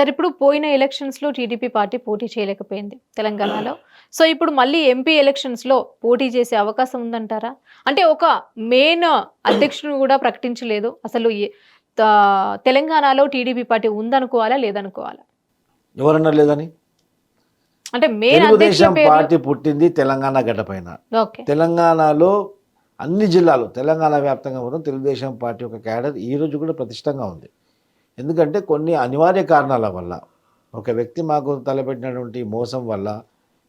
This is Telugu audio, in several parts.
సరే ఇప్పుడు పోయిన ఎలక్షన్స్లో టీడీపీ పార్టీ పోటీ చేయలేకపోయింది తెలంగాణలో. సో ఇప్పుడు మళ్ళీ ఎంపీ ఎలక్షన్స్లో పోటీ చేసే అవకాశం ఉందంటారా? అంటే ఒక మెయిన్ అధ్యక్షుడు కూడా ప్రకటించలేదు. అసలు తెలంగాణలో టీడీపీ పార్టీ ఉందనుకోవాలా లేదనుకోవాలా? ఎవరన్నా లేదని? అంటే మెయిన్ తెలుగుదేశం పార్టీ పుట్టింది తెలంగాణ గడ్డ పైన ఓకే. తెలంగాణలో అన్ని జిల్లాలు తెలంగాణ వ్యాప్తంగా మొత్తం తెలుగుదేశం పార్టీ యొక్క క్యాడర్ ఈ రోజు కూడా ప్రతిష్టంగా ఉంది. ఎందుకంటే కొన్ని అనివార్య కారణాల వల్ల ఒక వ్యక్తి మాకు తలపెట్టినటువంటి మోసం వల్ల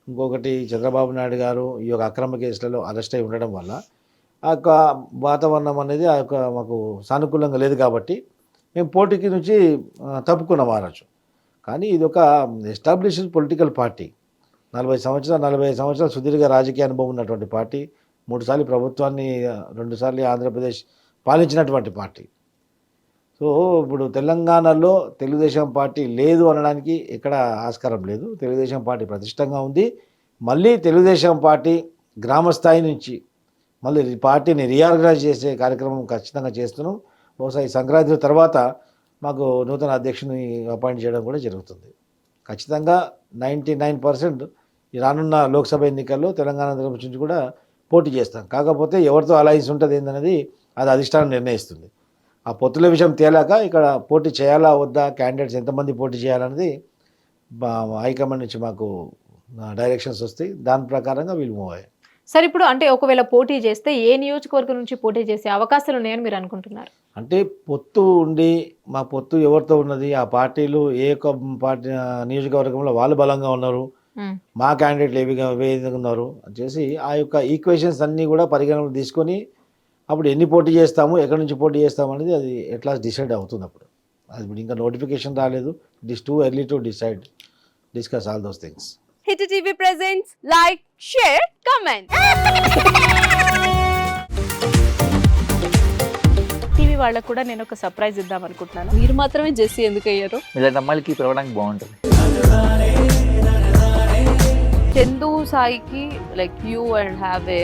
ఇంకొకటి చంద్రబాబు నాయుడు గారు ఈ యొక్క అక్రమ కేసులలో అరెస్ట్ అయి ఉండడం వల్ల ఆ యొక్క వాతావరణం అనేది ఆ యొక్క మాకు సానుకూలంగా లేదు కాబట్టి మేము పోటీకి నుంచి తప్పుకున్న తప్పుకున్నాం ఆ రోజు కానీ ఇది ఒక ఎస్టాబ్లిష్డ్ పొలిటికల్ పార్టీ. నలభై సంవత్సరాలు నలభై సంవత్సరాలు సుదీర్ఘ రాజకీయ అనుభవం ఉన్నటువంటి పార్టీ మూడుసార్లు ప్రభుత్వాన్ని రెండుసార్లు ఆంధ్రప్రదేశ్ పాలించినటువంటి పార్టీ. సో ఇప్పుడు తెలంగాణలో తెలుగుదేశం పార్టీ లేదు అనడానికి ఎక్కడ ఆస్కారం లేదు. తెలుగుదేశం పార్టీ ప్రతిష్టంగా ఉంది. మళ్ళీ తెలుగుదేశం పార్టీ గ్రామ స్థాయి నుంచి మళ్ళీ పార్టీని రీఆర్గనైజ్ చేసే కార్యక్రమం ఖచ్చితంగా చేస్తున్నాం. బహుశా ఈ సంక్రాంతి తర్వాత మాకు నూతన అధ్యక్షుని అపాయింట్ చేయడం కూడా జరుగుతుంది. ఖచ్చితంగా నైంటీ నైన్ పర్సెంట్ ఈ రానున్న లోక్సభ ఎన్నికల్లో తెలంగాణ నుంచి కూడా పోటీ చేస్తాం. కాకపోతే ఎవరితో అలయన్స్ ఉంటుంది ఏంటనేది అది అధిష్టానం నిర్ణయిస్తుంది. ఆ పొత్తుల విషయం తేలాక ఇక్కడ పోటీ చేయాలా వద్దా క్యాండిడేట్స్ ఎంతమంది పోటీ చేయాలనేది మా- హైకమాండ్ నుంచి మాకు డైరెక్షన్స్ వస్తాయి. దాని ప్రకారంగా వీళ్ళు మూవ్ అయ్యాయి సరే ఇప్పుడు అంటే ఒకవేళ పోటీ చేస్తే ఏ నియోజకవర్గం నుంచి పోటీ చేసే అవకాశాలు ఉన్నాయని మీరు అనుకుంటున్నారు? అంటే పొత్తు ఉండి మా పొత్తు ఎవరితో ఉన్నది? ఆ పార్టీలు ఏ ఒక్క పార్టీ నియోజకవర్గంలో వాళ్ళు బలంగా ఉన్నారు. మా క్యాండిడేట్లు ఏ విధంగా ఉన్నారు? అని చేసి ఆ యొక్క ఈక్వేషన్స్ అన్నీ కూడా పరిగణనలో తీసుకొని అప్పుడు ఎన్ని పోటీ చేస్తాము ఎక్కడి నుంచి పోటీ చేస్తాము అనేది అది ఎట్లా డిసైడ్ అవుతుంది అప్పుడు. అది ఇప్పుడు ఇంకా నోటిఫికేషన్ రాలేదు. It is too early to decide discuss all those things hit TV presents like share comment TV వాళ్ళకు కూడా నేను ఒక సర్ప్రైజ్ ఇద్దాం అనుకుంటున్నాను. మీరు మాత్రమే జెస్సీ ఎందుకు అయ్యారు? ఇలాంటి అమ్మాయిలకి పిలవడానికి బాగుంటుంది. చందు సాయికి like you and have a